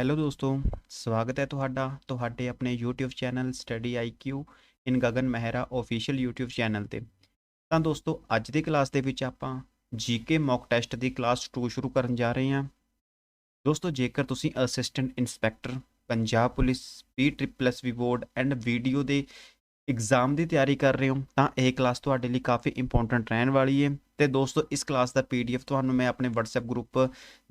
Hello ਦੋਸਤੋ, ਸਵਾਗਤ ਹੈ ਤੁਹਾਡਾ, ਤੁਹਾਡੇ ਆਪਣੇ YouTube channel study IQ in Gagan Mehra official YouTube channel ਤੇ। ਤਾਂ ਦੋਸਤੋ, ਅੱਜ ਦੀ ਕਲਾਸ ਦੇ ਵਿੱਚ ਆਪਾਂ GK ਮੌਕ ਟੈਸਟ ਦੀ ਕਲਾਸ 2 ਸ਼ੁਰੂ ਕਰਨ ਜਾ ਰਹੇ ਹਾਂ। ਦੋਸਤੋ, ਜੇਕਰ ਤੁਸੀਂ assistant inspector Punjab police P triple S B board and VDO ਦੇ ਐਗਜ਼ਾਮ ਦੀ ਤਿਆਰੀ ਕਰ ਰਹੇ ਹੋ, ਤਾਂ ਇਹ ਕਲਾਸ ਤੁਹਾਡੇ ਲਈ ਕਾਫੀ ਇੰਪੋਰਟੈਂਟ ਰਹਿਣ ਵਾਲੀ ਹੈ ਤੇ ਦੋਸਤੋ, ਇਸ ਕਲਾਸ ਦਾ PDF ਤੁਹਾਨੂੰ ਮੈਂ ਆਪਣੇ WhatsApp ਗਰੁੱਪ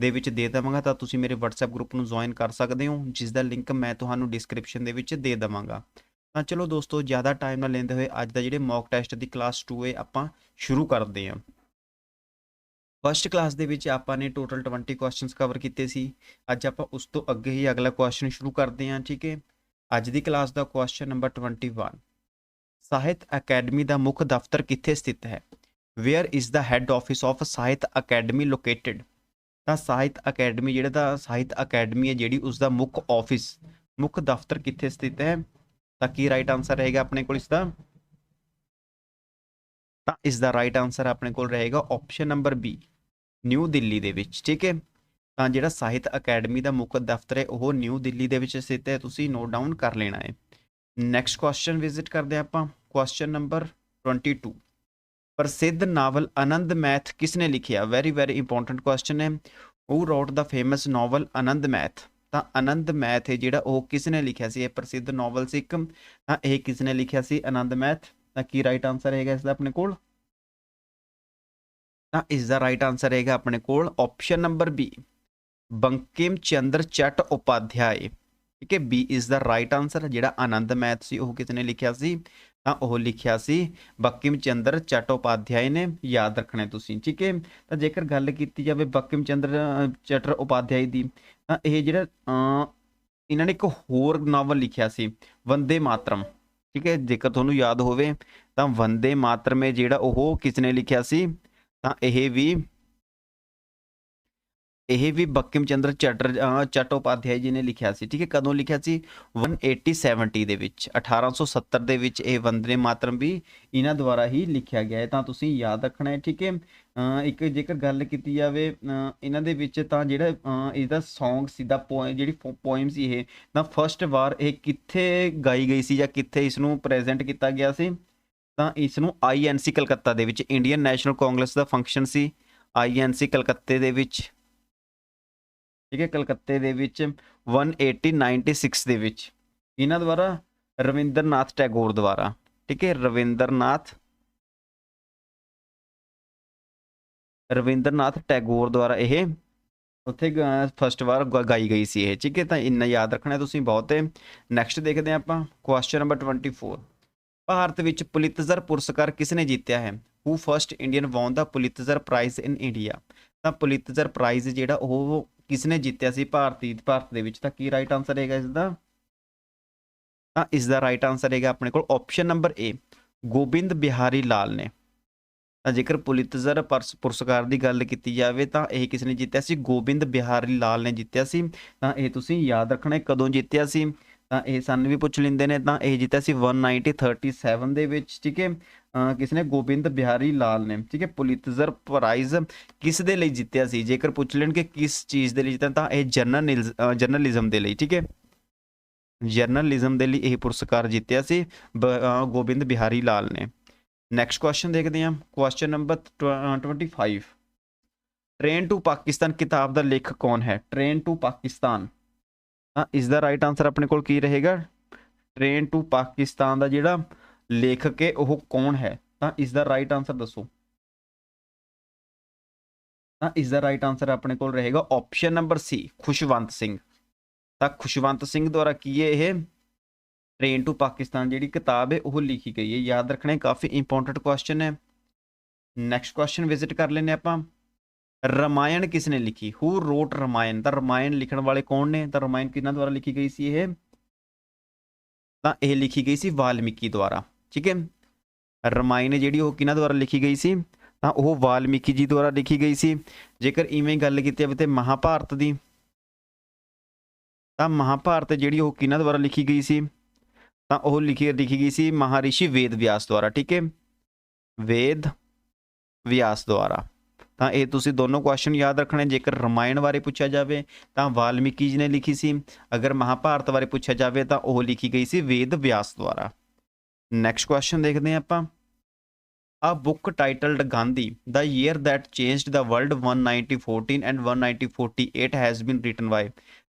ਦੇ ਵਿੱਚ ਦੇ ਦੇਵਾਂਗਾ, ਤਾਂ ਤੁਸੀਂ ਮੇਰੇ WhatsApp ਗਰੁੱਪ ਨੂੰ ਜੁਆਇਨ ਕਰ ਸਕਦੇ ਹੋ, ਜਿਸ ਦਾ ਲਿੰਕ ਮੈਂ ਤੁਹਾਨੂੰ ਡਿਸਕ੍ਰਿਪਸ਼ਨ ਦੇ ਵਿੱਚ ਦੇ ਦੇਵਾਂਗਾ। ਤਾਂ ਚਲੋ ਦੋਸਤੋ, ਜ਼ਿਆਦਾ ਟਾਈਮ ਨਾ ਲੈਂਦੇ ਹੋਏ ਅੱਜ ਦਾ ਜਿਹੜੇ ਮੌਕ ਟੈਸਟ ਦੀ ਕਲਾਸ 2 ਹੈ ਆਪਾਂ ਸ਼ੁਰੂ ਕਰਦੇ ਹਾਂ। ਫਸਟ ਕਲਾਸ ਦੇ ਵਿੱਚ ਆਪਾਂ ਨੇ ਟੋਟਲ 20 ਕੁਐਸਚਨਸ ਕਵਰ ਕੀਤੇ ਸੀ। ਅੱਜ ਆਪਾਂ ਉਸ ਤੋਂ ਅੱਗੇ ਹੀ ਅਗਲਾ ਕੁਐਸਚਨ ਸ਼ੁਰੂ ਕਰਦੇ ਹਾਂ, ਠੀਕ ਹੈ ਅੱਜ ਦੀ ਕਲਾਸ ਦਾ ਕੁਐਸਚਨ ਨੰਬਰ 21 ਸਾਹਿਤ ਅਕੈਡਮੀ ਦਾ ਮੁੱਖ ਦਫ਼ਤਰ ਕਿੱਥੇ ਸਥਿਤ ਹੈ? Where is the head office of Sahitya Akademi located ਤਾਂ ਸਾਹਿਤ ਅਕੈਡਮੀ, ਜਿਹੜਾ ਦਾ ਸਾਹਿਤ ਅਕੈਡਮੀ ਹੈ, ਜਿਹੜੀ ਉਸ ਦਾ ਮੁੱਖ ਆਫਿਸ ਮੁੱਖ ਦਫ਼ਤਰ ਕਿੱਥੇ ਸਥਿਤ ਹੈ? ਤਾਂ ਕੀ ਰਾਈਟ ਆਨਸਰ ਰਹੇਗਾ ਆਪਣੇ ਕੋਲ ਇਸ ਦਾ ਤਾਂ ਇਸ ਦਾ ਰਾਈਟ ਆਨਸਰ ਆਪਣੇ ਕੋਲ ਰਹੇਗਾ option number B new Delhi ਦੇ ਵਿੱਚ, ਠੀਕ ਹੈ? ਤਾਂ ਜਿਹੜਾ ਸਾਹਿਤ ਅਕੈਡਮੀ ਦਾ ਮੁੱਖ ਦਫ਼ਤਰ ਹੈ, ਉਹ ਨਿਊ ਦਿੱਲੀ ਦੇ ਵਿੱਚ ਸਥਿਤ ਹੈ, ਤੁਸੀਂ ਨੋਟ ਡਾਊਨ ਕਰ ਲੈਣਾ ਹੈ। ਨੈਕਸਟ ਕੁਐਸਚਨ ਵਿਜ਼ਿਟ ਕਰਦੇ ਹਾਂ ਆਪਾਂ। ਕੁਐਸਚਨ ਨੰਬਰ 22 ਪ੍ਰਸਿੱਧ ਨਾਵਲ ਆਨੰਦ ਮੈਥ ਕਿਸ ਨੇ ਲਿਖਿਆ? ਵੈਰੀ ਵੈਰੀ ਇੰਪੋਰਟੈਂਟ ਕੁਐਸਚਨ ਹੈ। Who wrote the famous novel Anand Math? ਤਾਂ ਆਨੰਦ ਮੈਥ ਹੈ ਜਿਹੜਾ ਉਹ ਕਿਸ ਨੇ ਲਿਖਿਆ ਸੀ? ਇਹ ਪ੍ਰਸਿੱਧ ਨਾਵਲ ਸੀ ਇੱਕ। ਤਾਂ ਇਹ ਕਿਸ ਨੇ ਲਿਖਿਆ ਸੀ? ਆਨੰਦ ਮੈਥ। ਤਾਂ ਕੀ ਰਾਈਟ ਆਨਸਰ ਹੈਗਾ ਇਸ ਦਾ ਆਪਣੇ ਕੋਲ? ਤਾਂ ਇਸ ਦਾ ਰਾਈਟ ਆਨਸਰ ਹੈਗਾ ਆਪਣੇ ਕੋਲ। Option number B Bankim Chandra Chattopadhyay ਠੀਕ ਹੈ B is the right answer ਜਿਹੜਾ ਆਨੰਦ ਮੈਥ ਸੀ ਉਹ ਕਿਸ ਨੇ ਲਿਖਿਆ ਸੀ, ਤਾਂ ਉਹ ਲਿਖਿਆ ਸੀ, ਬੰਕਿਮ ਚੰਦਰ ਚਟੋਪਾਧਿਆਏ ਨੇ, ਯਾਦ ਰੱਖਣਾ ਤੁਸੀਂ, ਠੀਕ ਹੈ, ਤਾਂ ਜੇਕਰ ਗੱਲ ਕੀਤੀ ਜਾਵੇ ਬੰਕਿਮ ਚੰਦਰ ਚਟਰ ਉਪਾਧਿਆਏ ਦੀ, ਤਾਂ ਇਹ ਜਿਹੜਾ ਇਹਨਾਂ ਨੇ ਇੱਕ ਹੋਰ ਨਾਵਲ ਲਿਖਿਆ ਸੀ, ਵੰਦੇ ਮਾਤਰਮ, ਠੀਕ ਹੈ, ਜੇਕਰ ਤੁਹਾਨੂੰ ਯਾਦ ਹੋਵੇ, ਤਾਂ ਵੰਦੇ ਮਾਤਰਮ ਜਿਹੜਾ ਉਹ ਕਿਸ ਨੇ ਲਿਖਿਆ ਸੀ, ਤਾਂ ਇਹ ਵੀ ਇਹ ਵੀ ਬੰਕਿਮ ਚੰਦਰ ਚਟਰ ਚਟੋਪਾਧਿਆਏ ਜੀ ਨੇ ਲਿਖਿਆ ਸੀ, ਠੀਕ ਹੈ? ਕਦੋਂ ਲਿਖਿਆ ਸੀ? 1870 ਦੇ ਵਿੱਚ 1870 ਦੇ ਵਿੱਚ ਇਹ ਵੰਦਨੇ ਮਾਤਰਮ ਵੀ ਇਹਨਾਂ ਦੁਆਰਾ ਹੀ ਲਿਖਿਆ ਗਿਆ ਹੈ। ਤਾਂ ਤੁਸੀਂ ਯਾਦ ਰੱਖਣਾ ਹੈ, ਠੀਕ ਹੈ? ਇੱਕ ਜੇਕਰ ਗੱਲ ਕੀਤੀ ਜਾਵੇ ਇਹਨਾਂ ਦੇ ਵਿੱਚ ਤਾਂ ਜਿਹੜਾ ਇਹਦਾ Song ਸੀ, ਦਾ ਜਿਹੜੀ ਪੋਇਮ ਸੀ ਇਹ, ਤਾਂ ਫਰਸਟ ਵਾਰ ਇਹ ਕਿੱਥੇ ਗਾਈ ਗਈ ਸੀ ਜਾਂ ਕਿੱਥੇ ਇਸ ਨੂੰ ਪ੍ਰੈਜ਼ੈਂਟ ਕੀਤਾ ਗਿਆ ਸੀ? ਤਾਂ ਇਸ ਨੂੰ ਆਈਐਨਸੀ ਕਲਕੱਤਾ ਦੇ ਵਿੱਚ ਇੰਡੀਅਨ ਨੈਸ਼ਨਲ ਕਾਂਗਰਸ ਦਾ ਫੰਕਸ਼ਨ ਸੀ ਆਈਐਨਸੀ ਕਲਕੱਤੇ ਦੇ ਵਿੱਚ। ਠੀਕ ਹੈ, ਕਲਕੱਤੇ ਦੇ ਵਿੱਚ 1896 ਦੇ ਵਿੱਚ। ਇਹਨਾਂ ਦੁਆਰਾ ਰਵਿੰਦਰਨਾਥ ਟੈਗੋਰ ਦੁਆਰਾ, ਠੀਕ ਹੈ, ਰਵਿੰਦਰਨਾਥ ਰਵਿੰਦਰਨਾਥ ਟੈਗੋਰ ਦੁਆਰਾ ਇਹ ਉੱਥੇ ਫਸਟ ਵਾਰ ਗਾਈ ਗਈ ਸੀ ਇਹ, ਠੀਕ ਹੈ, ਤਾਂ ਇੰਨਾ ਯਾਦ ਰੱਖਣਾ ਤੁਸੀਂ ਬਹੁਤ। ਹੈ ਨੈਕਸਟ ਦੇਖਦੇ ਹਾਂ ਆਪਾਂ ਕੁਐਸਚਨ ਨੰਬਰ 24 ਭਾਰਤ ਵਿੱਚ ਪੁਲਿਤਜ਼ਰ ਪੁਰਸਕਾਰ ਕਿਸ ਨੇ ਜਿੱਤਿਆ ਹੈ? Who first Indian won the Pulitzer prize in India ਤਾਂ ਪੁਲਿਤਜ਼ਰ ਪ੍ਰਾਈਜ਼ ਜਿਹੜਾ ਉਹ ਕਿਸਨੇ ਜਿੱਤਿਆ ਸੀ ਭਾਰਤੀ, ਭਾਰਤ ਦੇ ਵਿੱਚ, ਤਾਂ ਕੀ ਰਾਈਟ ਆਨਸਰ ਹੈਗਾ ਇਸ ਦਾ ਤਾਂ ਇਸ ਦਾ ਰਾਈਟ ਆਨਸਰ ਹੈਗਾ ਆਪਣੇ ਕੋਲ option number A Gobind Behari Lal ਨੇ। ਤਾਂ ਜੇਕਰ ਪੁਲਿਤਜ਼ਰ ਪੁਰਸਕਾਰ ਦੀ ਗੱਲ ਕੀਤੀ ਜਾਵੇ, ਤਾਂ ਇਹ ਕਿਸ ਨੇ ਜਿੱਤਿਆ ਸੀ? ਗੋਬਿੰਦ ਬਿਹਾਰੀ ਲਾਲ ਨੇ ਜਿੱਤਿਆ ਸੀ। ਤਾਂ ਇਹ ਤੁਸੀਂ ਯਾਦ ਰੱਖਣਾ ਕਦੋਂ ਜਿੱਤਿਆ ਸੀ? ਤਾਂ ਇਹ ਸਾਨੂੰ ਵੀ ਪੁੱਛ ਲੈਂਦੇ ਨੇ, ਤਾਂ ਇਹ ਜਿੱਤਿਆ ਸੀ 1937 ਦੇ ਵਿੱਚ, ਠੀਕ ਹੈ? ਕਿਸ ਨੇ ਗੋਬਿੰਦ ਬਿਹਾਰੀ ਲਾਲ ਨੇ, ਠੀਕ ਹੈ? ਪੁਲਿਤਜ਼ਰ ਪ੍ਰਾਈਜ਼ ਕਿਸ ਦੇ ਲਈ ਜਿੱਤਿਆ ਸੀ? ਜੇਕਰ ਪੁੱਛ ਲੈਣ ਕਿ ਕਿਸ ਚੀਜ਼ ਦੇ ਲਈ ਜਿੱਤਿਆ, ਤਾਂ ਇਹ ਜਰਨਲ ਜਰਨਲਿਜ਼ਮ ਦੇ ਲਈ, ਠੀਕ ਹੈ? ਜਰਨਲਿਜ਼ਮ ਦੇ ਲਈ ਇਹ ਪੁਰਸਕਾਰ ਜਿੱਤਿਆ ਸੀ ਗੋਬਿੰਦ ਬਿਹਾਰੀ ਲਾਲ ਨੇ। ਨੈਕਸਟ ਕੁਐਸਚਨ ਦੇਖਦੇ ਹਾਂ। Question number 25 train to Pakistan ਕਿਤਾਬ ਦਾ ਲੇਖਕ ਕੌਣ ਹੈ? ਟ੍ਰੇਨ ਟੂ ਪਾਕਿਸਤਾਨ ਤਾਂ ਇਸ ਦਾ ਰਾਈਟ ਆਨਸਰ ਆਪਣੇ ਕੋਲ ਕੀ ਰਹੇਗਾ? ਟ੍ਰੇਨ ਟੂ ਪਾਕਿਸਤਾਨ ਦਾ ਜਿਹੜਾ ਲੇਖਕ ਹੈ, ਉਹ ਕੌਣ ਹੈ? ਤਾਂ ਇਸ ਦਾ ਰਾਈਟ ਆਨਸਰ ਦੱਸੋ। ਤਾਂ ਇਸ ਦਾ ਰਾਈਟ ਆਨਸਰ ਆਪਣੇ ਕੋਲ ਰਹੇਗਾ option number C Khushwant Singh. ਤਾਂ ਖੁਸ਼ਵੰਤ ਸਿੰਘ ਦੁਆਰਾ ਕੀ ਹੈ ਇਹ? ਟ੍ਰੇਨ ਟੂ ਪਾਕਿਸਤਾਨ ਜਿਹੜੀ ਕਿਤਾਬ ਹੈ, ਉਹ ਲਿਖੀ ਗਈ ਹੈ। ਯਾਦ ਰੱਖਣਾ ਕਾਫੀ ਇੰਪੋਰਟੈਂਟ ਕੁਐਸਚਨ ਹੈ। ਨੈਕਸਟ ਕੁਐਸਚਨ ਵਿਜ਼ਿਟ ਕਰ ਲੈਨੇ ਆਪਾਂ। ਰਮਾਇਣ ਕਿਸ ਨੇ ਲਿਖੀ ਹੂ ਰੋਟ ਰਾਮਾਇਣ ਤਾਂ ਰਾਮਾਇਣ ਲਿਖਣ ਵਾਲੇ ਕੌਣ ਨੇ ਤਾਂ ਰਾਮਾਇਣ ਕਿਹਨਾਂ ਦੁਆਰਾ ਲਿਖੀ ਗਈ ਸੀ ਇਹ ਤਾਂ ਇਹ ਲਿਖੀ ਗਈ ਸੀ ਵਾਲਮੀਕੀ ਦੁਆਰਾ ਠੀਕ ਹੈ ਰਮਾਇਣ ਜਿਹੜੀ ਉਹ ਕਿਹਨਾਂ ਦੁਆਰਾ ਲਿਖੀ ਗਈ ਸੀ ਤਾਂ ਉਹ ਵਾਲਮੀਕੀ ਜੀ ਦੁਆਰਾ ਲਿਖੀ ਗਈ ਸੀ ਜੇਕਰ ਇਵੇਂ ਗੱਲ ਕੀਤੀ ਜਾਵੇ ਤੇ ਮਹਾਭਾਰਤ ਦੀ ਤਾਂ ਮਹਾਭਾਰਤ ਜਿਹੜੀ ਉਹ ਕਿਹਨਾਂ ਦੁਆਰਾ ਲਿਖੀ ਗਈ ਸੀ ਤਾਂ ਉਹ ਲਿਖੀ ਲਿਖੀ ਗਈ ਸੀ ਮਹਾਰਿਸ਼ੀ ਵੇਦ ਵਿਆਸ ਦੁਆਰਾ ਠੀਕ ਹੈ ਵੇਦ ਵਿਆਸ ਦੁਆਰਾ ਤਾਂ ਇਹ ਤੁਸੀਂ ਦੋਨੋਂ ਕੁਐਸਚਨ ਯਾਦ ਰੱਖਣੇ ਜੇਕਰ ਰਮਾਇਣ ਬਾਰੇ ਪੁੱਛਿਆ ਜਾਵੇ ਤਾਂ ਵਾਲਮੀਕੀ ਜੀ ਨੇ ਲਿਖੀ ਸੀ। ਅਗਰ ਮਹਾਭਾਰਤ ਬਾਰੇ ਪੁੱਛਿਆ ਜਾਵੇ ਤਾਂ ਉਹ ਲਿਖੀ ਗਈ ਸੀ ਵੇਦ ਵਿਆਸ ਦੁਆਰਾ। ਨੈਕਸਟ ਕੁਐਸਚਨ ਦੇਖਦੇ ਹਾਂ ਆਪਾਂ। A book titled Gandhi, The Year That Changed the World 1914 and 1948 has been written by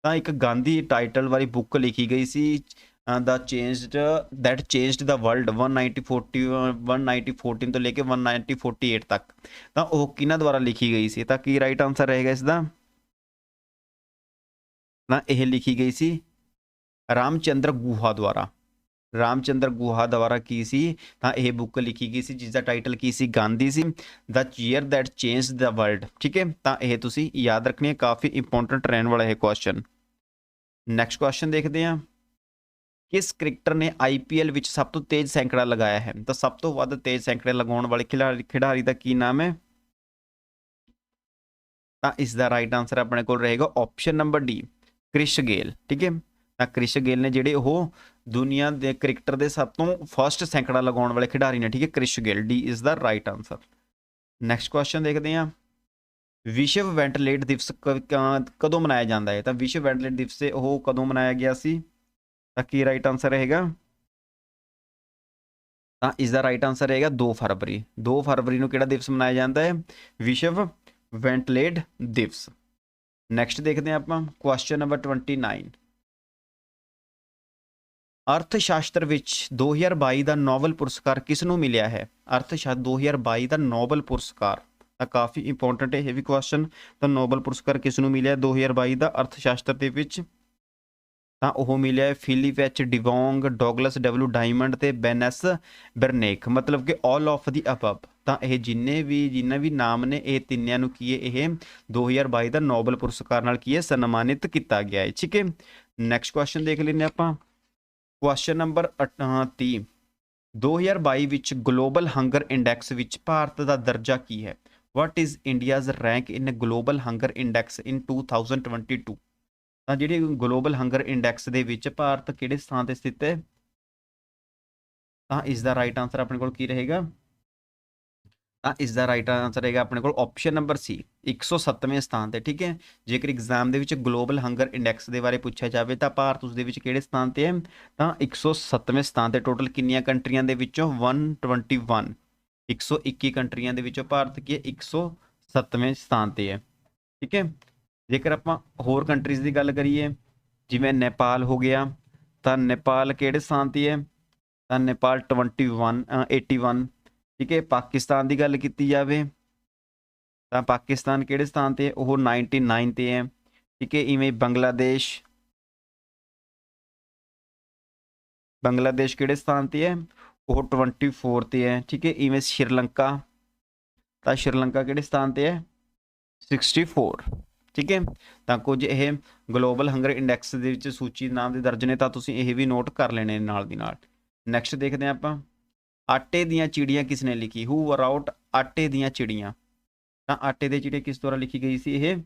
ਤਾਂ ਇੱਕ ਗਾਂਧੀ ਟਾਈਟਲ ਵਾਲੀ ਬੁੱਕ ਲਿਖੀ ਗਈ ਸੀ the changed that changed the world 1940 1914 ਤੋਂ ਲੈ ਕੇ 1948 ਤੱਕ। ਤਾਂ ਉਹ ਕਿਹਨਾਂ ਦੁਆਰਾ ਲਿਖੀ ਗਈ ਸੀ? ਤਾਂ ਕੀ ਰਾਈਟ ਆਨਸਰ ਰਹੇਗਾ ਇਸ ਦਾ? ਤਾਂ ਇਹ ਲਿਖੀ ਗਈ ਸੀ ਰਾਮਚੰਦਰ ਗੁਹਾ ਦੁਆਰਾ। ਰਾਮਚੰਦਰ ਗੁਹਾ ਦੁਆਰਾ ਕੀ ਸੀ? ਤਾਂ ਇਹ ਬੁੱਕ ਲਿਖੀ ਗਈ ਸੀ, ਜਿਸ ਦਾ ਟਾਈਟਲ ਕੀ ਸੀ? ਗਾਂਧੀ ਸੀ। The year that changed the world ਠੀਕ ਹੈ? ਤਾਂ ਇਹ ਤੁਸੀਂ ਯਾਦ ਰੱਖਣੀ ਹੈ, ਕਾਫੀ ਇੰਪੋਰਟੈਂਟ ਰਹਿਣ ਵਾਲਾ ਇਹ ਕੁਐਸਚਨ ਨੈਕਸਟ ਕੁਐਸਚਨ ਦੇਖਦੇ ਹਾਂ। ਕਿਸ ਕ੍ਰਿਕਟਰ ਨੇ ਆਈਪੀਐਲ ਵਿੱਚ ਸਭ ਤੋਂ ਤੇਜ਼ ਸੈਂਕੜਾ ਲਗਾਇਆ ਹੈ? ਤਾਂ ਸਭ ਤੋਂ ਵੱਧ ਤੇਜ਼ ਸੈਂਕੜੇ ਲਗਾਉਣ ਵਾਲੇ ਖਿਡਾਰੀ ਖਿਡਾਰੀ ਦਾ ਕੀ ਨਾਮ ਹੈ? ਤਾਂ ਇਸ ਦਾ ਰਾਈਟ ਆਨਸਰ ਆਪਣੇ ਕੋਲ ਰਹੇਗਾ option number D Chris Gayle, ਠੀਕ ਹੈ? ਤਾਂ ਕ੍ਰਿਸ਼ ਗੇਲ ਨੇ ਜਿਹੜੇ ਉਹ ਦੁਨੀਆ ਦੇ ਕ੍ਰਿਕਟਰ ਦੇ ਸਭ ਤੋਂ ਫਸਟ ਸੈਂਕੜਾ ਲਗਾਉਣ ਵਾਲੇ ਖਿਡਾਰੀ ਨੇ, ਠੀਕ ਹੈ? ਕ੍ਰਿਸ਼ ਗੇਲ ਡੀ ਇਸ ਦਾ ਰਾਈਟ ਆਨਸਰ ਨੈਕਸਟ ਕੁਐਸਚਨ ਦੇਖਦੇ ਹਾਂ। ਵਿਸ਼ਵ ਵੈਂਟੀਲੇਟ ਦਿਵਸ ਕਦੋਂ ਮਨਾਇਆ ਜਾਂਦਾ ਹੈ? ਤਾਂ ਵਿਸ਼ਵ ਵੈਂਟੀਲੇਟ ਦਿਵਸ ਉਹ ਕਦੋਂ ਮਨਾਇਆ ਗਿਆ ਸੀ? ਤਾਂ ਕੀ ਰਾਈਟ ਆਨਸਰ ਰਹੇਗਾ? ਤਾਂ ਇਸ ਦਾ ਰਾਈਟ ਆਨਸਰ ਰਹੇਗਾ 2 ਫਰਵਰੀ। 2 ਫਰਵਰੀ ਨੂੰ ਕਿਹੜਾ ਦਿਵਸ ਮਨਾਇਆ ਜਾਂਦਾ ਹੈ? ਵਿਸ਼ਵ ਵੈਂਟੀਲੇਟ ਦਿਵਸ। ਨੈਕਸਟ ਦੇਖਦੇ ਹਾਂ ਆਪਾਂ ਕੁਐਸਚਨ ਨੰਬਰ 29 ਅਰਥ ਸ਼ਾਸਤਰ ਵਿੱਚ 2022 ਦਾ ਨੋਬਲ ਪੁਰਸਕਾਰ ਕਿਸ ਨੂੰ ਮਿਲਿਆ ਹੈ? ਅਰਥ ਸ਼ਾਸਤਰ 2022 ਦਾ ਨੋਬਲ ਪੁਰਸਕਾਰ। ਤਾਂ ਕਾਫੀ ਇੰਪੋਰਟੈਂਟ ਹੈ ਇਹ ਵੀ ਕੁਐਸਚਨ ਤਾਂ ਨੋਬਲ ਪੁਰਸਕਾਰ ਕਿਸ ਨੂੰ ਮਿਲਿਆ 2022 ਦਾ ਅਰਥ ਸ਼ਾਸਤਰ ਦੇ ਵਿੱਚ। ਤਾਂ ਉਹ ਮਿਲਿਆ ਹੈ ਡਿਵੋਂਗ, ਡੋਗਲਸ, ਡਬਲਯੂ ਡਾਇਮੰਡ ਤੇ ਬੈਨਸ ਬਰਨੇਕ। ਮਤਲਬ ਕਿ ਆਲ ਆਫ ਦੀ ਅਬਵ ਤਾਂ ਇਹ ਜਿੰਨੇ ਵੀ ਜਿੰਨੇ ਵੀ ਨਾਮ ਨੇ, ਇਹ ਤਿੰਨਿਆਂ ਨੂੰ ਕੀ ਹੈ ਇਹ 2022 ਦਾ ਨੋਬਲ ਪੁਰਸਕਾਰ ਨਾਲ ਕੀ ਹੈ ਸਨਮਾਨਿਤ ਕੀਤਾ ਗਿਆ ਹੈ। ਠੀਕ ਹੈ? ਨੈਕਸਟ ਕੁਐਸਚਨ ਦੇਖ ਲੈਂਦੇ ਆਪਾਂ। ਕੁਐਸਚਨ ਨੰਬਰ 30 2022 ਵਿੱਚ ਗਲੋਬਲ ਹੰਗਰ ਇੰਡੈਕਸ ਵਿੱਚ ਭਾਰਤ ਦਾ ਦਰਜਾ ਕੀ ਹੈ? What is India's rank in global hunger index in 2022 ਤਾਂ ਜਿਹੜੀ ਗਲੋਬਲ ਹੰਗਰ ਇੰਡੈਕਸ ਦੇ ਵਿੱਚ ਭਾਰਤ ਕਿਹੜੇ ਸਥਾਨ ਤੇ ਸਥਿਤ ਹੈ? ਤਾਂ ਇਸ ਦਾ ਰਾਈਟ ਆਨਸਰ ਆਪਣੇ ਕੋਲ ਕੀ ਰਹੇਗਾ? ਤਾਂ ਇਸ ਦਾ ਰਾਈਟ ਆਨਸਰ ਰਹੇਗਾ ਆਪਣੇ ਕੋਲ ਆਪਸ਼ਨ ਨੰਬਰ ਸੀ 107ਵੇਂ ਸਥਾਨ ਤੇ, ਠੀਕ ਹੈ? ਜੇਕਰ ਐਗਜ਼ਾਮ ਦੇ ਵਿੱਚ ਗਲੋਬਲ ਹੰਗਰ ਇੰਡੈਕਸ ਦੇ ਬਾਰੇ ਪੁੱਛਿਆ ਜਾਵੇ ਤਾਂ ਭਾਰਤ ਉਸ ਦੇ ਵਿੱਚ ਕਿਹੜੇ ਸਥਾਨ ਤੇ ਹੈ? ਤਾਂ 107ਵੇਂ ਸਥਾਨ ਤੇ ਟੋਟਲ ਕਿੰਨੀਆਂ ਕੰਟਰੀਆਂ ਦੇ ਵਿੱਚੋਂ 121 121 ਕੰਟਰੀਆਂ ਦੇ ਵਿੱਚੋਂ ਭਾਰਤ ਕੀ ਹੈ? 107ਵੇਂ ਸਥਾਨ ਤੇ ਹੈ, ਠੀਕ ਹੈ? ਜੇਕਰ ਆਪਾਂ ਹੋਰ ਕੰਟਰੀਜ਼ ਦੀ ਗੱਲ ਕਰੀਏ ਜਿਵੇਂ ਨੇਪਾਲ ਹੋ ਗਿਆ ਤਾਂ ਨੇਪਾਲ ਕਿਹੜੇ ਸਥਾਨ ਤੇ ਹੈ? ਤਾਂ ਨੇਪਾਲ 21 ਅ, 81 ਠੀਕ ਹੈ ਪਾਕਿਸਤਾਨ ਦੀ ਗੱਲ ਕੀਤੀ ਜਾਵੇ ਤਾਂ ਪਾਕਿਸਤਾਨ ਕਿਹੜੇ ਸਥਾਨ ਤੇ ਹੈ? ਉਹ 99 ਤੇ ਹੈ ਠੀਕ ਹੈ ਇਵੇਂ ਬੰਗਲਾਦੇਸ਼ ਬੰਗਲਾਦੇਸ਼ ਕਿਹੜੇ ਸਥਾਨ ਤੇ ਹੈ? ਉਹ 24 ਤੇ ਹੈ ਠੀਕ ਹੈ ਇਵੇਂ ਸ਼੍ਰੀਲੰਕਾ ਤਾਂ ਸ਼੍ਰੀਲੰਕਾ ਕਿਹੜੇ ਸਥਾਨ ਤੇ ਹੈ? 64 ਠੀਕ ਹੈ? ਤਾਂ ਕੁਝ ਇਹ ਗਲੋਬਲ ਹੰਗਰ ਇੰਡੈਕਸ ਦੇ ਵਿੱਚ ਸੂਚੀ ਨਾਮ ਦੇ ਦਰਜ ਨੇ ਤਾਂ ਤੁਸੀਂ ਇਹ ਵੀ ਨੋਟ ਕਰ ਲੈਣੇ ਨਾਲ ਦੀ ਨਾਲ। ਨੈਕਸਟ ਦੇਖਦੇ ਹਾਂ ਆਪਾਂ। ਆਟੇ ਦੀਆਂ ਚਿੜੀਆਂ ਕਿਸ ਨੇ ਲਿਖੀ? ਹੂ ਵਰ ਆਊਟ ਆਟੇ ਦੀਆਂ ਚਿੜੀਆਂ? ਤਾਂ ਆਟੇ ਦੇ ਚਿੜੇ ਕਿਸ ਦੁਆਰਾ ਲਿਖੀ ਗਈ ਸੀ ਇਹ?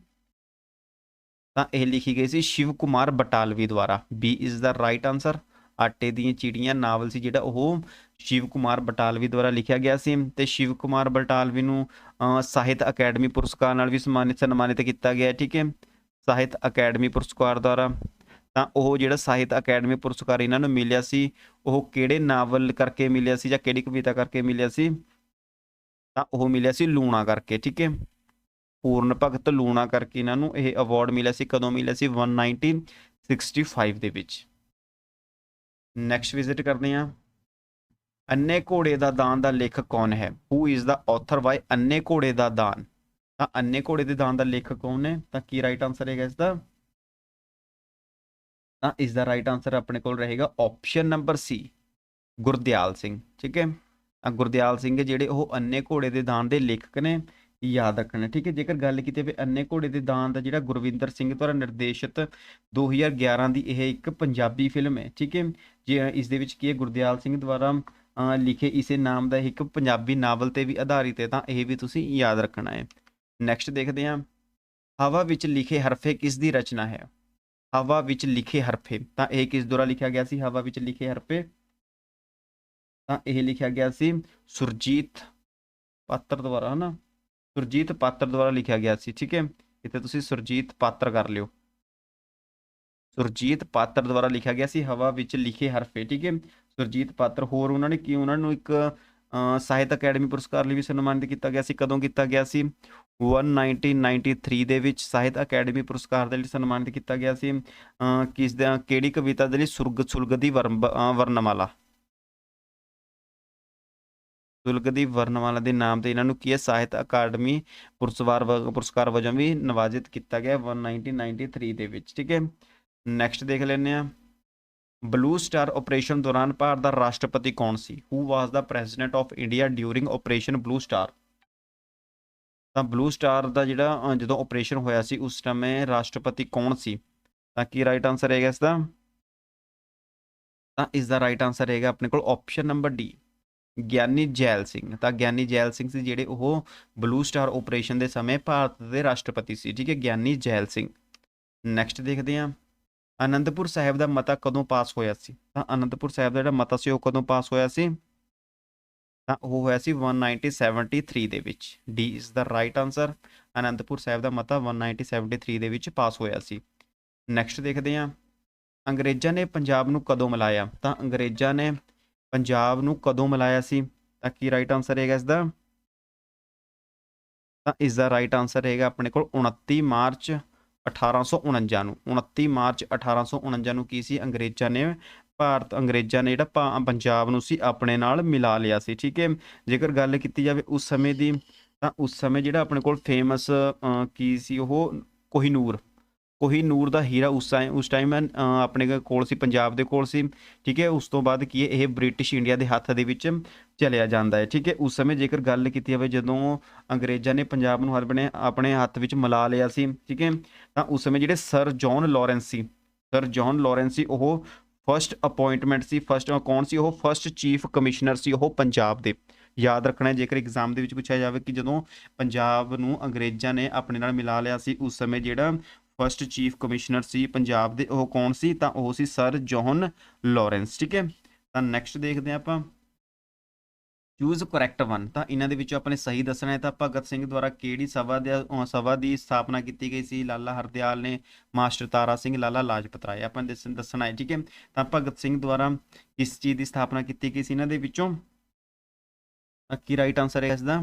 ਤਾਂ ਇਹ ਲਿਖੀ ਗਈ ਸੀ ਸ਼ਿਵ ਕੁਮਾਰ ਬਟਾਲਵੀ ਦੁਆਰਾ। B is the right answer ਆਟੇ ਦੀਆਂ ਚਿੜੀਆਂ, ਨਾਵਲ ਸੀ ਜਿਹੜਾ ਉਹ ਸ਼ਿਵ ਕੁਮਾਰ ਬਟਾਲਵੀ ਦੁਆਰਾ ਲਿਖਿਆ ਗਿਆ ਸੀ ਤੇ ਸ਼ਿਵ ਕੁਮਾਰ ਬਟਾਲਵੀ ਨੂੰ ਸਾਹਿਤ ਅਕੈਡਮੀ ਪੁਰਸਕਾਰ ਨਾਲ ਵੀ ਸਨਮਾਨਿਤ ਸਨਮਾਨਿਤ ਕੀਤਾ ਗਿਆ, ਠੀਕ ਹੈ? ਸਾਹਿਤ ਅਕੈਡਮੀ ਪੁਰਸਕਾਰ ਦੁਆਰਾ। ਤਾਂ ਉਹ ਜਿਹੜਾ ਸਾਹਿਤ ਅਕੈਡਮੀ ਪੁਰਸਕਾਰ ਇਹਨਾਂ ਨੂੰ ਮਿਲਿਆ ਸੀ, ਉਹ ਕਿਹੜੇ ਨਾਵਲ ਕਰਕੇ ਮਿਲਿਆ ਸੀ ਜਾਂ ਕਿਹੜੀ ਕਵਿਤਾ ਕਰਕੇ ਮਿਲਿਆ ਸੀ? ਤਾਂ ਉਹ ਮਿਲਿਆ ਸੀ ਲੂਣਾ ਕਰਕੇ, ਠੀਕ ਹੈ? ਪੂਰਨ ਭਗਤ ਲੂਣਾ ਕਰਕੇ ਇਹਨਾਂ ਨੂੰ ਇਹ ਅਵਾਰਡ ਮਿਲਿਆ ਸੀ, ਕਦੋਂ ਮਿਲਿਆ ਸੀ? 1965 ਦੇ ਵਿੱਚ। ਨੈਕਸਟ ਵਿਜ਼ਿਟ ਕਰਦੇ ਹਾਂ। ਅੰਨੇ ਘੋੜੇ ਦਾ ਦਾਨ ਦਾ ਲੇਖਕ ਕੌਣ ਹੈ? ਹੂ ਇਜ਼ ਦਾ ਆਥਰ ਬਾਈ ਅੰਨੇ ਘੋੜੇ ਦਾ ਦਾਨ? ਤਾਂ ਅੰਨੇ ਘੋੜੇ ਦੇ ਦਾਨ ਦਾ ਲੇਖਕ ਕੌਣ ਹੈ? ਤਾਂ ਕੀ ਰਾਈਟ ਆਨਸਰ ਹੈਗਾ ਇਸ ਦਾ ਤਾਂ ਇਸ ਦਾ ਰਾਈਟ ਆਨਸਰ ਆਪਣੇ ਕੋਲ ਰਹੇਗਾ option number C Gurdial Singh, ਠੀਕ ਹੈ? ਤਾਂ ਗੁਰਦਿਆਲ ਸਿੰਘ ਜਿਹੜੇ ਉਹ ਅੰਨੇ ਘੋੜੇ ਦੇ ਦਾਨ ਦੇ ਲੇਖਕ ਨੇ, ਯਾਦ ਰੱਖਣਾ, ਠੀਕ ਹੈ? ਜੇਕਰ ਗੱਲ ਕੀਤੀ ਜਾਵੇ ਅੰਨੇ ਘੋੜੇ ਦੇ ਦਾਨ ਦਾ ਜਿਹੜਾ ਗੁਰਵਿੰਦਰ ਸਿੰਘ ਦੁਆਰਾ ਨਿਰਦੇਸ਼ਿਤ 2011 ਦੀ ਇਹ ਇੱਕ ਪੰਜਾਬੀ ਫਿਲਮ ਹੈ, ਠੀਕ ਹੈ? ਜੇ ਇਸ ਦੇ ਵਿੱਚ ਕੀ ਹੈ, ਗੁਰਦਿਆਲ ਸਿੰਘ ਦੁਆਰਾ ਲਿਖੇ ਇਸੇ ਨਾਮ ਦਾ ਇੱਕ ਪੰਜਾਬੀ ਨਾਵਲ ਤੇ ਵੀ ਆਧਾਰਿਤ ਹੈ, ਤਾਂ ਇਹ ਵੀ ਤੁਸੀਂ ਯਾਦ ਰੱਖਣਾ ਹੈ। ਨੈਕਸਟ ਦੇਖਦੇ ਹਾਂ। ਹਵਾ ਵਿੱਚ ਲਿਖੇ ਹਰਫੇ ਕਿਸ ਦੀ ਰਚਨਾ ਹੈ? ਹਵਾ ਵਿੱਚ ਲਿਖੇ ਹਰਫੇ, ਤਾਂ ਇਹ ਕਿਸ ਦੁਆਰਾ ਲਿਖਿਆ ਗਿਆ ਸੀ? ਹਵਾ ਵਿੱਚ ਲਿਖੇ ਹਰਫੇ, ਤਾਂ ਇਹ ਲਿਖਿਆ ਗਿਆ ਸੀ ਸੁਰਜੀਤ ਪਾਤਰ ਦੁਆਰਾ, ਹਨਾ? ਸੁਰਜੀਤ ਪਾਤਰ ਦੁਆਰਾ ਲਿਖਿਆ ਗਿਆ ਸੀ, ਠੀਕ ਹੈ? ਇੱਥੇ ਤੁਸੀਂ ਸੁਰਜੀਤ ਪਾਤਰ ਕਰ ਲਿਓ। ਸੁਰਜੀਤ ਪਾਤਰ ਦੁਆਰਾ ਲਿਖਿਆ ਗਿਆ ਸੀ ਹਵਾ ਵਿੱਚ ਲਿਖੇ ਹਰਫੇ ਠੀਕ ਹੈ। ਸੁਰਜੀਤ ਪਾਤਰ ਹੋਰ ਉਹਨਾਂ ਨੇ ਕੀ ਉਹਨਾਂ ਨੂੰ ਇੱਕ ਸਾਹਿਤ ਅਕੈਡਮੀ ਪੁਰਸਕਾਰ ਲਈ ਵੀ ਸਨਮਾਨਿਤ ਕੀਤਾ ਗਿਆ ਸੀ। ਕਦੋਂ ਕੀਤਾ ਗਿਆ ਸੀ? 1993 ਦੇ ਵਿੱਚ ਸਾਹਿਤ ਅਕੈਡਮੀ ਪੁਰਸਕਾਰ ਦੇ ਲਈ ਸਨਮਾਨਿਤ ਕੀਤਾ ਗਿਆ ਸੀ। ਕਿਸ ਦਾ ਕਿਹੜੀ ਕਵਿਤਾ ਦੇ ਲਈ ਸੁਰਗ ਸੁਲਗਦੀ ਵਰਮ- ਅ, ਵਰਨਮਾਲਾ ਸੁਲਗਦੀ ਵਰਨਮਾਲਾ ਦੇ ਨਾਮ ਤੇ ਇਹਨਾਂ ਨੂੰ ਕੀ ਹੈ? ਸਾਹਿਤ ਅਕਾਦਮੀ ਪੁਰਸਕਾਰ ਵ- ਪੁਰਸਕਾਰ ਵਜੋਂ ਵੀ ਨਵਾਜ਼ਿਤ ਕੀਤਾ ਗਿਆ 1993 ਦੇ ਵਿੱਚ ਠੀਕ ਹੈ। ਨੈਕਸਟ ਦੇਖ ਲੈਂਦੇ ਆ ਬਲੂ ਸਟਾਰ ਆਪਰੇਸ਼ਨ ਦੌਰਾਨ ਭਾਰਤ ਦਾ ਰਾਸ਼ਟਰਪਤੀ ਕੌਣ ਸੀ? Who was the president of India during operation blue star ਤਾਂ ਬਲੂ ਸਟਾਰ ਦਾ ਜਿਹੜਾ ਜਦੋਂ ਆਪਰੇਸ਼ਨ ਹੋਇਆ ਸੀ, ਉਸ ਸਮੇਂ ਰਾਸ਼ਟਰਪਤੀ ਕੌਣ ਸੀ? ਤਾਂ ਕੀ ਰਾਈਟ ਆਨਸਰ ਹੈਗਾ ਇਸ ਦਾ? ਤਾਂ ਇਸ ਦਾ ਰਾਈਟ ਆਨਸਰ ਹੈਗਾ ਆਪਣੇ ਕੋਲ option number D Giani Zail Singh. ਤਾਂ ਗਿਆਨੀ ਜੈਲ ਸਿੰਘ ਸੀ ਜਿਹੜੇ ਉਹ ਬਲੂ ਸਟਾਰ ਆਪਰੇਸ਼ਨ ਦੇ ਸਮੇਂ ਭਾਰਤ ਦੇ ਰਾਸ਼ਟਰਪਤੀ ਸੀ। ਠੀਕ ਹੈ, ਗਿਆਨੀ ਜੈਲ ਸਿੰਘ। ਨੈਕਸਟ ਦੇਖਦੇ ਹਾਂ। ਅਨੰਦਪੁਰ ਸਾਹਿਬ ਦਾ ਮਤਾ ਕਦੋਂ ਪਾਸ ਹੋਇਆ ਸੀ? ਤਾਂ ਅਨੰਦਪੁਰ ਸਾਹਿਬ ਦਾ ਜਿਹੜਾ ਮਤਾ ਸੀ, ਉਹ ਕਦੋਂ ਪਾਸ ਹੋਇਆ ਸੀ? ਤਾਂ ਉਹ ਹੋਇਆ ਸੀ 1973 ਦੇ ਵਿੱਚ। D is the right answer Anandpur Sahib ਦਾ ਮਤਾ 1973 ਦੇ ਵਿੱਚ ਪਾਸ ਹੋਇਆ ਸੀ। ਨੈਕਸਟ ਦੇਖਦੇ ਹਾਂ। ਅੰਗਰੇਜ਼ਾਂ ਨੇ ਪੰਜਾਬ ਨੂੰ ਕਦੋਂ ਮਿਲਾਇਆ? ਤਾਂ ਅੰਗਰੇਜ਼ਾਂ ਨੇ ਪੰਜਾਬ ਨੂੰ ਕਦੋਂ ਮਿਲਾਇਆ ਸੀ? ਤਾਂ ਕੀ ਰਾਈਟ ਆਨਸਰ ਹੈਗਾ ਇਸ ਦਾ ਤਾਂ ਇਸ ਦਾ ਰਾਈਟ ਆਨਸਰ ਹੈਗਾ ਆਪਣੇ ਕੋਲ 29 ਮਾਰਚ 1849 ਨੂੰ। 29 ਮਾਰਚ 1849 ਨੂੰ ਕੀ ਸੀ? ਅੰਗਰੇਜ਼ਾਂ ਨੇ ਭਾਰਤ, ਅੰਗਰੇਜ਼ਾਂ ਨੇ ਜਿਹੜਾ ਭਾ- ਪੰਜਾਬ ਨੂੰ ਸੀ ਆਪਣੇ ਨਾਲ ਮਿਲਾ ਲਿਆ ਸੀ, ਠੀਕ ਹੈ? ਜੇਕਰ ਗੱਲ ਕੀਤੀ ਜਾਵੇ ਉਸ ਸਮੇਂ ਦੀ, ਤਾਂ ਉਸ ਸਮੇਂ ਜਿਹੜਾ ਆਪਣੇ ਕੋਲ ਫੇਮਸ ਕੀ ਸੀ ਉਹ? ਕੋਹੀਨੂਰ। ਕੋਈ ਨੂਰ ਦਾ ਹੀਰਾ ਉਸ ਟਾਈਮ ਉਸ ਟਾਈਮ ਆਪਣੇ ਕੋਲ ਸੀ, ਪੰਜਾਬ ਦੇ ਕੋਲ ਸੀ, ਠੀਕ ਹੈ? ਉਸ ਤੋਂ ਬਾਅਦ ਕੀ ਹੈ? ਇਹ ਬ੍ਰਿਟਿਸ਼ ਇੰਡੀਆ ਦੇ ਹੱਥ ਦੇ ਵਿੱਚ ਚਲਿਆ ਜਾਂਦਾ ਹੈ, ਠੀਕ ਹੈ? ਉਸ ਸਮੇਂ ਜੇਕਰ ਗੱਲ ਕੀਤੀ ਜਾਵੇ, ਜਦੋਂ ਅੰਗਰੇਜ਼ਾਂ ਨੇ ਪੰਜਾਬ ਨੂੰ ਆਪਣੇ ਆਪਣੇ ਹੱਥ ਵਿੱਚ ਮਿਲਾ ਲਿਆ ਸੀ, ਠੀਕ ਹੈ? ਤਾਂ ਉਸ ਸਮੇਂ ਜਿਹੜੇ ਸਰ ਜੌਨ ਲਾਰੈਂਸ ਸੀ ਸਰ ਜੌਨ ਲਾਰੈਂਸ ਸੀ, ਉਹ ਫਰਸਟ ਅਪਾਇੰਟਮੈਂਟ ਸੀ ਫਰਸਟ ਕੌਣ ਸੀ? ਉਹ ਫਰਸਟ ਚੀਫ ਕਮਿਸ਼ਨਰ ਸੀ, ਉਹ ਪੰਜਾਬ ਦੇ। ਯਾਦ ਰੱਖਣਾ ਜੇਕਰ ਐਗਜ਼ਾਮ ਦੇ ਵਿੱਚ ਪੁੱਛਿਆ ਜਾਵੇ ਕਿ ਜਦੋਂ ਪੰਜਾਬ ਨੂੰ ਅੰਗਰੇਜ਼ਾਂ ਨੇ ਆਪਣੇ ਨਾਲ ਮਿਲਾ ਲਿਆ ਸੀ, ਉਸ ਸਮੇਂ ਜਿਹੜਾ ਫਰਸਟ ਚੀਫ ਕਮਿਸ਼ਨਰ ਸੀ ਪੰਜਾਬ ਦੇ, ਉਹ ਕੌਣ ਸੀ? ਤਾਂ ਉਹ ਸੀ ਸਰ ਜੌਨ ਲਾਰੈਂਸ, ਠੀਕ ਹੈ? ਤਾਂ ਨੈਕਸਟ ਦੇਖਦੇ ਹਾਂ ਆਪਾਂ। ਚੂਜ਼ ਕਰੈਕਟ ਵਨ ਤਾਂ ਇਹਨਾਂ ਦੇ ਵਿੱਚੋਂ ਆਪਣੇ ਸਹੀ ਦੱਸਣਾ ਹੈ, ਤਾਂ ਭਗਤ ਸਿੰਘ ਦੁਆਰਾ ਕਿਹੜੀ ਸਭਾ ਦੇ ਸਭਾ ਦੀ ਸਥਾਪਨਾ ਕੀਤੀ ਗਈ ਸੀ? ਲਾਲਾ ਹਰਦਿਆਲ ਨੇ, ਮਾਸਟਰ ਤਾਰਾ ਸਿੰਘ, ਲਾਲਾ ਲਾਜਪਤ ਰਾਏ, ਆਪਾਂ ਨੇ ਦੱਸਣਾ ਹੈ, ਠੀਕ ਹੈ? ਤਾਂ ਭਗਤ ਸਿੰਘ ਦੁਆਰਾ ਕਿਸ ਚੀਜ਼ ਦੀ ਸਥਾਪਨਾ ਕੀਤੀ ਗਈ ਸੀ ਇਹਨਾਂ ਦੇ ਵਿੱਚੋਂ? ਕੀ ਰਾਈਟ ਆਨਸਰ ਹੈ ਇਸ ਦਾ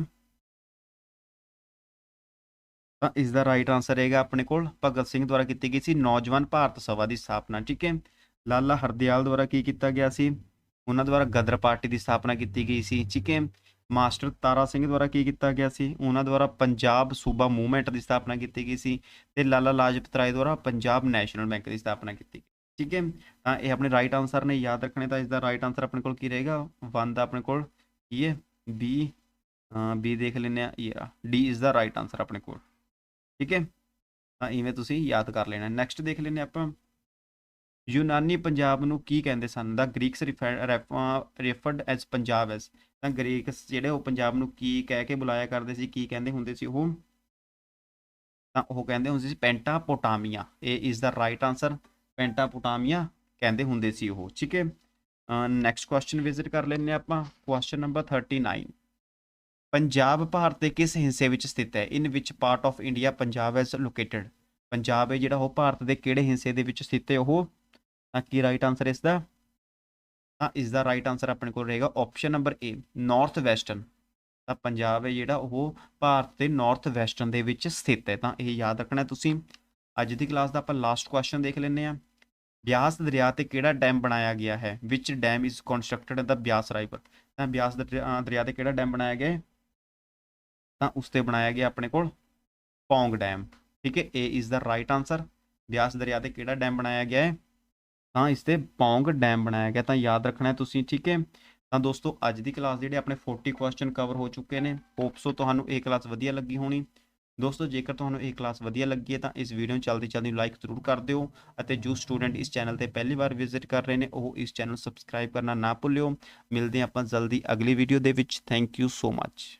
ਤਾਂ ਇਸ ਦਾ ਰਾਈਟ ਆਨਸਰ ਹੈਗਾ ਆਪਣੇ ਕੋਲ। ਭਗਤ ਸਿੰਘ ਦੁਆਰਾ ਕੀਤੀ ਗਈ ਸੀ ਨੌਜਵਾਨ ਭਾਰਤ ਸਭਾ ਦੀ ਸਥਾਪਨਾ, ਠੀਕ ਹੈ? ਲਾਲਾ ਹਰਦਿਆਲ ਦੁਆਰਾ ਕੀ ਕੀਤਾ ਗਿਆ ਸੀ? ਉਹਨਾਂ ਦੁਆਰਾ ਗਦਰ ਪਾਰਟੀ ਦੀ ਸਥਾਪਨਾ ਕੀਤੀ ਗਈ ਸੀ, ਠੀਕ ਹੈ? ਮਾਸਟਰ ਤਾਰਾ ਸਿੰਘ ਦੁਆਰਾ ਕੀ ਕੀਤਾ ਗਿਆ ਸੀ? ਉਹਨਾਂ ਦੁਆਰਾ ਪੰਜਾਬ ਸੂਬਾ ਮੂਵਮੈਂਟ ਦੀ ਸਥਾਪਨਾ ਕੀਤੀ ਗਈ ਸੀ ਤੇ ਲਾਲਾ ਲਾਜਪਤ ਰਾਏ ਦੁਆਰਾ ਪੰਜਾਬ ਨੈਸ਼ਨਲ ਬੈਂਕ ਦੀ ਸਥਾਪਨਾ ਕੀਤੀ ਗਈ, ਠੀਕ ਹੈ? ਤਾਂ ਇਹ ਆਪਣੇ ਰਾਈਟ ਆਨਸਰ ਨੇ, ਯਾਦ ਰੱਖਣੇ ਤਾਂ ਇਸ ਦਾ ਰਾਈਟ ਆਨਸਰ ਆਪਣੇ ਕੋਲ ਕੀ ਰਹੇਗਾ? 1 ਦਾ ਆਪਣੇ ਕੋਲ ਕੀ ਹੈ? ਬੀ ਬੀ ਦੇਖ ਲੈਂਦੇ ਆ ਇਹ D is the right answer ਆਪਣੇ ਕੋਲ। ਠੀਕ ਹੈ? ਤਾਂ ਇਵੇਂ ਤੁਸੀਂ ਯਾਦ ਕਰ ਲੈਣਾ। ਨੈਕਸਟ ਦੇਖ ਲੈਂਦੇ ਆਪਾਂ। ਯੂਨਾਨੀ ਪੰਜਾਬ ਨੂੰ ਕੀ ਕਹਿੰਦੇ ਸਨ? The Greeks referred as Punjab as ਤਾਂ ਗ੍ਰੀਕਸ ਜਿਹੜੇ ਉਹ ਪੰਜਾਬ ਨੂੰ ਕੀ ਕਹਿ ਕੇ ਬੁਲਾਇਆ ਕਰਦੇ ਸੀ, ਕੀ ਕਹਿੰਦੇ ਹੁੰਦੇ ਸੀ ਉਹ? ਤਾਂ ਉਹ ਕਹਿੰਦੇ ਹੁੰਦੇ ਸੀ ਪੈਂਟਾਪੋਟਾਮੀਆ। ਇਹ is the right answer Pentapotamia ਕਹਿੰਦੇ ਹੁੰਦੇ ਸੀ ਉਹ। ਠੀਕ ਹੈ? ਨੈਕਸਟ ਕੁਐਸਚਨ ਵਿਜ਼ਿਟ ਕਰ ਲੈਂਦੇ ਹਾਂ ਆਪਾਂ। ਕੁਐਸਚਨ ਨੰਬਰ 39 ਪੰਜਾਬ, ਭਾਰਤ ਦੇ ਕਿਸ ਹਿੱਸੇ ਵਿੱਚ ਸਥਿਤ ਹੈ? In which part of India Punjab is located Punjab ਹੈ ਜਿਹੜਾ ਉਹ ਭਾਰਤ ਦੇ ਕਿਹੜੇ ਹਿੱਸੇ ਦੇ ਵਿੱਚ ਸਥਿਤ ਹੈ? ਉਹ ਤਾਂ ਕੀ ਰਾਈਟ ਆਨਸਰ ਇਸ ਦਾ ਤਾਂ ਇਸ ਦਾ ਰਾਈਟ ਆਨਸਰ ਆਪਣੇ ਕੋਲ ਰਹੇਗਾ option number A north western ਤਾਂ ਪੰਜਾਬ ਹੈ ਜਿਹੜਾ ਉਹ ਭਾਰਤ ਦੇ ਨਾਰਥ ਵੈਸਟਰਨ ਦੇ ਵਿੱਚ ਸਥਿਤ ਹੈ। ਤਾਂ ਇਹ ਯਾਦ ਰੱਖਣਾ ਤੁਸੀਂ। ਅੱਜ ਦੀ ਕਲਾਸ ਦਾ ਆਪਾਂ ਲਾਸਟ ਕੁਐਸਚਨ ਦੇਖ ਲੈਂਦੇ ਹਾਂ। ਬਿਆਸ ਦਰਿਆ ਤੇ ਕਿਹੜਾ ਡੈਮ ਬਣਾਇਆ ਗਿਆ ਹੈ? Which dam is constructed in the Beas river ਤਾਂ ਬਿਆਸ ਦਰਿਆ ਦਰਿਆ ਤੇ ਕਿਹੜਾ ਡੈਮ ਬਣਾਇਆ ਗਿਆ ਹੈ? ਤਾਂ ਉਸ ਤੇ ਬਣਾਇਆ ਗਿਆ ਆਪਣੇ ਕੋਲ ਪੌਂਗ ਡੈਮ। ਠੀਕ ਹੈ A is the right answer Beas ਦਰਿਆ ਤੇ ਕਿਹੜਾ ਡੈਮ ਬਣਾਇਆ ਗਿਆ ਹੈ? ਤਾਂ ਇਸ ਤੇ ਪੌਂਗ ਡੈਮ ਬਣਾਇਆ ਗਿਆ। ਤਾਂ ਯਾਦ ਰੱਖਣਾ ਹੈ ਤੁਸੀਂ, ਠੀਕ ਹੈ? ਤਾਂ ਦੋਸਤੋ, ਅੱਜ ਦੀ ਕਲਾਸ ਜਿਹੜੇ ਆਪਣੇ 40 ਕੁਐਸਚਨ ਕਵਰ ਹੋ ਚੁੱਕੇ ਨੇ। ਹੋਪਸੋ ਤੁਹਾਨੂੰ ਇਹ ਕਲਾਸ ਵਧੀਆ ਲੱਗੀ ਹੋਣੀ। ਦੋਸਤੋ, ਜੇਕਰ ਤੁਹਾਨੂੰ ਇਹ ਕਲਾਸ ਵਧੀਆ ਲੱਗੀ ਹੈ ਤਾਂ ਇਸ ਵੀਡੀਓ ਨੂੰ ਚਲਦੀ ਚਲਦੀ ਲਾਈਕ ਜ਼ਰੂਰ ਕਰ ਦਿਓ ਅਤੇ ਜੋ ਸਟੂਡੈਂਟ ਇਸ ਚੈਨਲ ਤੇ ਪਹਿਲੀ ਵਾਰ ਵਿਜ਼ਿਟ ਕਰ ਰਹੇ ਨੇ, ਉਹ ਇਸ ਚੈਨਲ ਸਬਸਕ੍ਰਾਈਬ ਕਰਨਾ ਨਾ ਭੁੱਲਿਓ। ਮਿਲਦੇ ਹਾਂ ਆਪਾਂ ਜਲਦੀ ਅਗਲੀ ਵੀਡੀਓ ਦੇ ਵਿੱਚ। Thank you so much